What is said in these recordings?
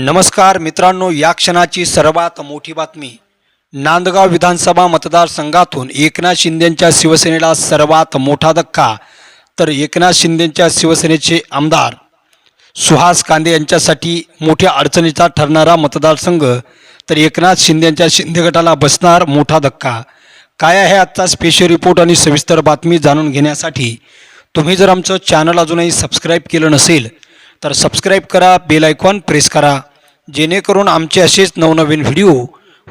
नमस्कार मित्रांनो या क्षणाची सर्वात मोठी बातमी. नांदगाव विधानसभा मतदारसंघातून एकनाथ शिंदेंच्या शिवसेनेला सर्वात मोठा धक्का तर एकनाथ शिंदेंच्या शिवसेनेचे आमदार सुहास कांदे यांच्यासाठी मोठ्या अडचणीचा ठरणारा मतदारसंघ तर एकनाथ शिंदेंच्या शिंदे गटाला बसणार मोठा धक्का. काय आहे आजचा स्पेशल रिपोर्ट आणि सविस्तर बातमी जाणून घेण्यासाठी? तुम्ही जर आमचं चॅनल अजूनही सबस्क्राईब केलं नसेल तर सबस्क्राईब करा बेल आयकॉन प्रेस करा. जेणेकरून आमचे असेच नवनवीन व्हिडिओ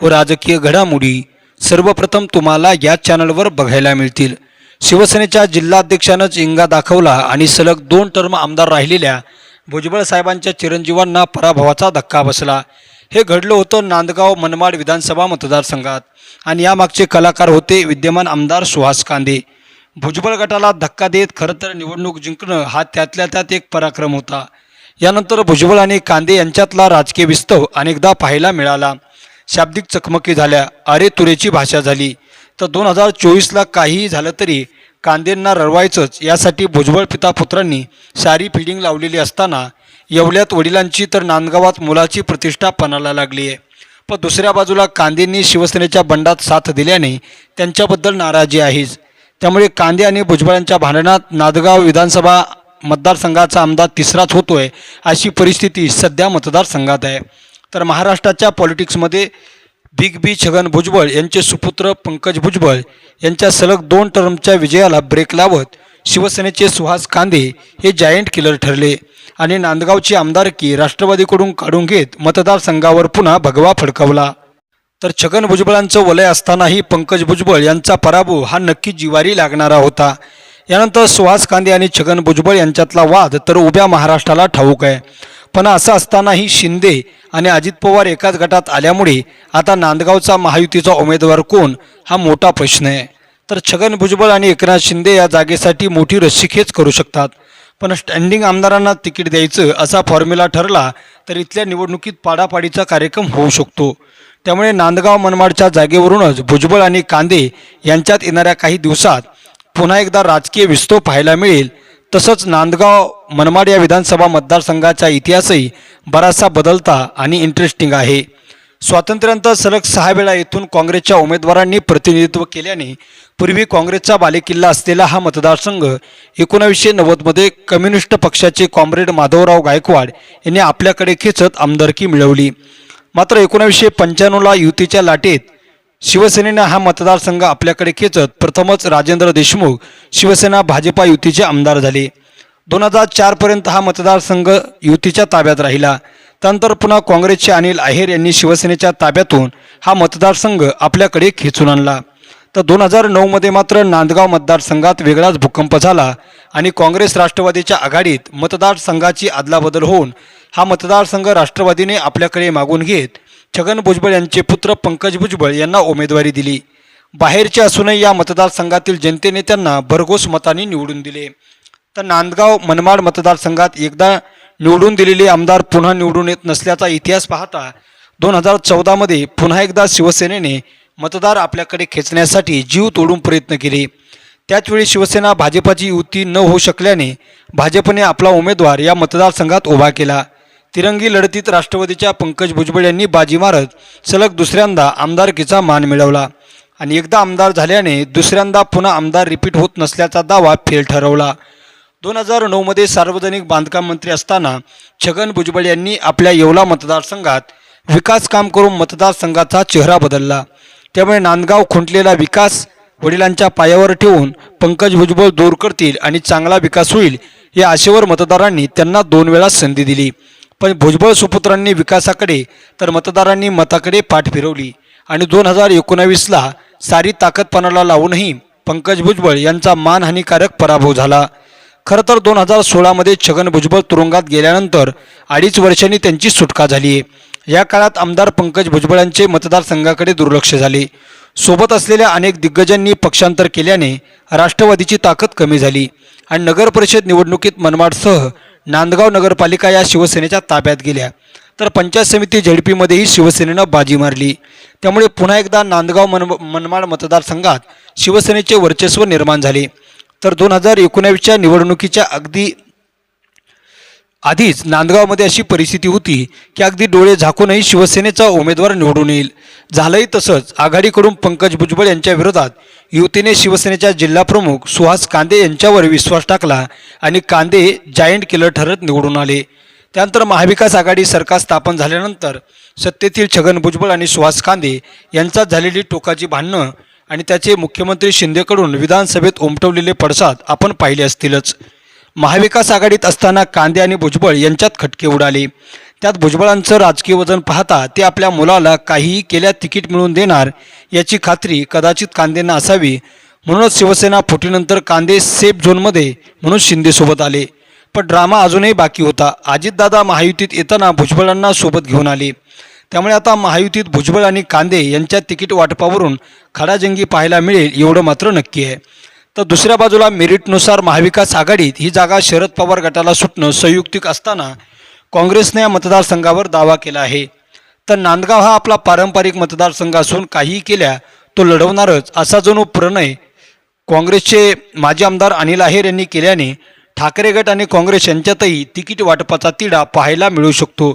व राजकीय घडामोडी सर्वप्रथम तुम्हाला या चॅनलवर बघायला मिळतील. शिवसेनेच्या जिल्हाध्यक्षानंच इंगा दाखवला आणि सलग दोन टर्म आमदार राहिलेल्या भुजबळ साहेबांच्या चिरंजीवांना पराभवाचा धक्का बसला. हे घडलं होतं नांदगाव मनमाड विधानसभा मतदारसंघात आणि यामागचे कलाकार होते विद्यमान आमदार सुहास कांदे. भुजबळ गटाला धक्का देत खरं तर निवडणूक जिंकणं हा त्यातल्या त्यात एक पराक्रम होता. यानंतर भुजबळ आणि कांदे यांच्यातला राजकीय विस्तव अनेकदा पाहायला मिळाला. शाब्दिक चकमकी झाल्या. अरे तुरेची भाषा झाली. तर दोन हजार चोवीसला काहीही झालं तरी कांदेंना रडवायचंच. यासाठी भुजबळ पिता पुत्रांनी सारी फिडिंग लावलेली असताना येवल्यात वडिलांची तर नांदगावात मुलाची प्रतिष्ठा पणाला लागली आहे. पण दुसऱ्या बाजूला कांदेंनी शिवसेनेच्या बंडात साथ दिल्याने त्यांच्याबद्दल नाराजी आहेच. त्यामुळे कांदे आणि भुजबळांच्या भांडणात नांदगाव विधानसभा मतदारसंघाचा आमदार तिसराच होतोय अशी परिस्थिती सध्या मतदारसंघात आहे. तर महाराष्ट्राच्या पॉलिटिक्समध्ये बिग बी छगन भुजबळ यांचे सुपुत्र पंकज भुजबळ यांच्या सलग दोन टर्मच्या विजयाला ब्रेक लावत शिवसेनेचे सुहास कांदे हे जायंट किलर ठरले आणि नांदगावची आमदारकी राष्ट्रवादीकडून काढून घेत मतदारसंघावर पुन्हा भगवा फडकवला. तर छगन भुजबळांचं वलय असतानाही पंकज भुजबळ यांचा पराभव हा नक्की जिवारी लागणारा होता. यानंतर सुहास कांदे आणि छगन भुजबळ यांच्यातला वाद तर उभ्या महाराष्ट्राला ठाऊक आहे. पण असं असतानाही शिंदे आणि अजित पवार एकाच गटात आल्यामुळे आता नांदगावचा महायुतीचा उमेदवार कोण हा मोठा प्रश्न आहे. तर छगन भुजबळ आणि एकनाथ शिंदे या जागेसाठी मोठी रस्सीखेच करू शकतात. पण स्टँडिंग आमदारांना तिकीट द्यायचं असा फॉर्म्युला ठरला तर इथल्या निवडणुकीत पाडापाडीचा कार्यक्रम होऊ शकतो. त्यामुळे नांदगाव मनमाडच्या जागेवरूनच भुजबळ आणि कांदे यांच्यात येणाऱ्या काही दिवसात पुन्हा एकदा राजकीय विस्तव पाहायला मिळेल. तसंच नांदगाव मनमाड या विधानसभा मतदारसंघाचा इतिहासही बराचसा बदलता आणि इंटरेस्टिंग आहे. स्वातंत्र्यानंतर सलग सहा वेळा येथून काँग्रेसच्या उमेदवारांनी प्रतिनिधित्व केल्याने पूर्वी काँग्रेसचा बालेकिल्ला असलेला हा मतदारसंघ एकोणावीसशे नव्वदमध्ये कम्युनिस्ट पक्षाचे कॉम्रेड माधवराव गायकवाड यांनी आपल्याकडे खेचत आमदारकी मिळवली. मात्र एकोणावीसशे पंच्याण्णवला युतीच्या लाटेत शिवसेनेनं हा मतदारसंघ आपल्याकडे खेचत प्रथमच राजेंद्र देशमुख शिवसेना भाजपा युतीचे आमदार झाले. दोन हजार चारपर्यंत हा मतदारसंघ युतीच्या ताब्यात राहिला. त्यानंतर पुन्हा काँग्रेसचे अनिल आहेर यांनी शिवसेनेच्या ताब्यातून हा मतदारसंघ आपल्याकडे खेचून आणला. तर दोन हजार नऊमध्ये मात्र नांदगाव मतदारसंघात वेगळाच भूकंप झाला आणि काँग्रेस राष्ट्रवादीच्या आघाडीत मतदारसंघाची अदलाबदल होऊन हा मतदारसंघ राष्ट्रवादीने आपल्याकडे मागून घेत छगन भुजबळ यांचे पुत्र पंकज भुजबळ यांना उमेदवारी दिली. बाहेरचे असूनही या मतदारसंघातील जनतेने त्यांना भरघोस मतांनी निवडून दिले. तर नांदगाव मनमाड मतदारसंघात एकदा निवडून दिलेले आमदार पुन्हा निवडून येत नसल्याचा इतिहास पाहता दोन हजार चौदामध्ये पुन्हा एकदा शिवसेनेने मतदार आपल्याकडे खेचण्यासाठी जीव तोडून प्रयत्न केले. त्याचवेळी शिवसेना भाजपाची युती न होऊ शकल्याने भाजपने आपला उमेदवार या मतदारसंघात उभा केला. तिरंगी लढतीत राष्ट्रवादीच्या पंकज भुजबळ यांनी बाजी मारत सलग दुसऱ्यांदा आमदारकीचा मान मिळवला. आणि एकदा आमदार झाल्याने दुसऱ्यांदा पुन्हा आमदार रिपीट होत नसल्याचा दावा फेल ठरवला. दोन हजार नऊमध्ये सार्वजनिक बांधकाम मंत्री असताना छगन भुजबळ यांनी आपल्या येवला मतदारसंघात विकास काम करून मतदारसंघाचा चेहरा बदलला. त्यामुळे नांदगाव खुंटलेला विकास वडिलांच्या पायावर ठेवून पंकज भुजबळ दूर करतील आणि चांगला विकास होईल या आशेवर मतदारांनी त्यांना दोन वेळा संधी दिली. पण भुजबळ सुपुत्रांनी विकासाकडे तर मतदारांनी मताकडे पाठ फिरवली. आणि दोन हजार एकोणावीसला सारी ताकदपणाला लावूनही पंकज भुजबळ यांचा मानहानिकारक पराभव झाला. खरं तर दोन हजार सोळामध्ये छगन भुजबळ तुरुंगात गेल्यानंतर अडीच वर्षांनी त्यांची सुटका झाली. आहे या काळात आमदार पंकज भुजबळ यांचे मतदारसंघाकडे दुर्लक्ष झाले. सोबत असलेल्या अनेक दिग्गजांनी पक्षांतर केल्याने राष्ट्रवादीची ताकद कमी झाली. आणि नगर परिषद निवडणुकीत मनमाडसह नांदगाव नगरपालिका या शिवसेनेच्या ताब्यात गेल्या. तर पंचायत समिती झेडपीमध्येही शिवसेनेनं बाजी मारली. त्यामुळे पुन्हा एकदा नांदगाव मन मनमाड मतदारसंघात शिवसेनेचे वर्चस्व निर्माण झाले. तर दोन हजार एकोणावीसच्या निवडणुकीच्या अगदी आधीच नांदगावमध्ये अशी परिस्थिती होती की अगदी डोळे झाकूनही शिवसेनेचा उमेदवार निवडून येईल. झालंही तसंच आघाडीकडून पंकज भुजबळ यांच्या विरोधात युतीने शिवसेनेच्या जिल्हाप्रमुख सुहास कांदे यांच्यावर विश्वास टाकला आणि कांदे जायंट किलर ठरत निवडून आले. त्यानंतर महाविकास आघाडी सरकार स्थापन झाल्यानंतर सत्तेतील छगन भुजबळ आणि सुहास कांदे यांच्यात झालेली टोकाची भांडणं आणि त्याचे मुख्यमंत्री शिंदेकडून विधानसभेत उमटवलेले पडसाद आपण पाहिले असतीलच. महाविकास आघाडीत असताना कांदे आणि भुजबळ यांच्यात खटके उडाले. त्यात भुजबळांचं राजकीय वजन पाहता ते आपल्या मुलाला काहीही केल्या तिकीट मिळवून देणार याची खात्री कदाचित कांदेंना असावी. म्हणूनच शिवसेना फुटीनंतर कांदे सेफ झोनमध्ये म्हणून शिंदेसोबत आले. पण ड्रामा अजूनही बाकी होता. अजितदादा महायुतीत येताना भुजबळांना सोबत घेऊन आले. त्यामुळे आता महायुतीत भुजबळ आणि कांदे यांच्या तिकीट वाटपावरून खडाजंगी पाहायला मिळेल एवढं मात्र नक्की आहे. तर दुसऱ्या बाजूला मेरिटनुसार महाविकास आघाडीत ही जागा शरद पवार गटाला सुटणं संयुक्तिक असताना काँग्रेसने या मतदारसंघावर दावा केला आहे. तर नांदगाव हा आपला पारंपरिक मतदारसंघ असून काहीही केल्या तो लढवणारच असा जणू प्रणय काँग्रेसचे माजी आमदार अनिल आहेर यांनी केल्याने ठाकरे गट आणि काँग्रेस यांच्यातही तिकीट वाटपाचा तिढा पाहायला मिळू शकतो.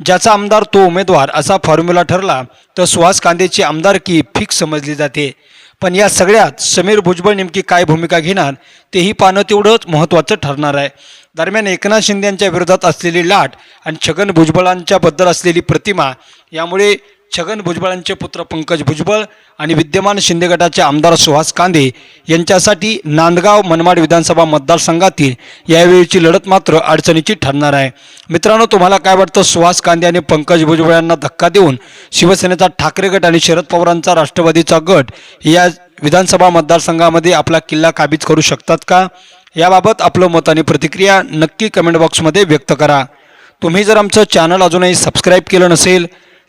ज्याचा आमदार तो उमेदवार असा फॉर्म्युला ठरला तर सुहास कांदेची आमदारकी फिक्स समजली जाते. पण या सगळ्यात समीर भुजबळ नेमकी काय भूमिका घेणार तेही पाहणं तेवढंच महत्त्वाचं ठरणार आहे. दरम्यान एकनाथ शिंदे यांच्या विरोधात असलेली लाट आणि छगन भुजबळांच्याबद्दल असलेली प्रतिमा यामुळे छगन भुजबळांचे पुत्र पंकज भुजबळ आणि विद्यमान शिंदे गटाचे आमदार सुहास कांदे यांच्यासाठी नांदगाव मनमाड विधानसभा मतदारसंघातील यावेळीची लढत मात्र अडचणीची ठरणार आहे. मित्रांनो तुम्हाला काय वाटतं? सुहास कांदे आणि पंकज भुजबळ यांना धक्का देऊन शिवसेनेचा ठाकरे गट आणि शरद पवारांचा राष्ट्रवादीचा गट या विधानसभा मतदारसंघामध्ये आपला किल्ला काबीज करू शकतात का? याबाबत आपलं मत आणि प्रतिक्रिया नक्की कमेंट बॉक्समध्ये व्यक्त करा. तुम्ही जर आमचं चॅनल अजूनही सबस्क्राईब केलं नसेल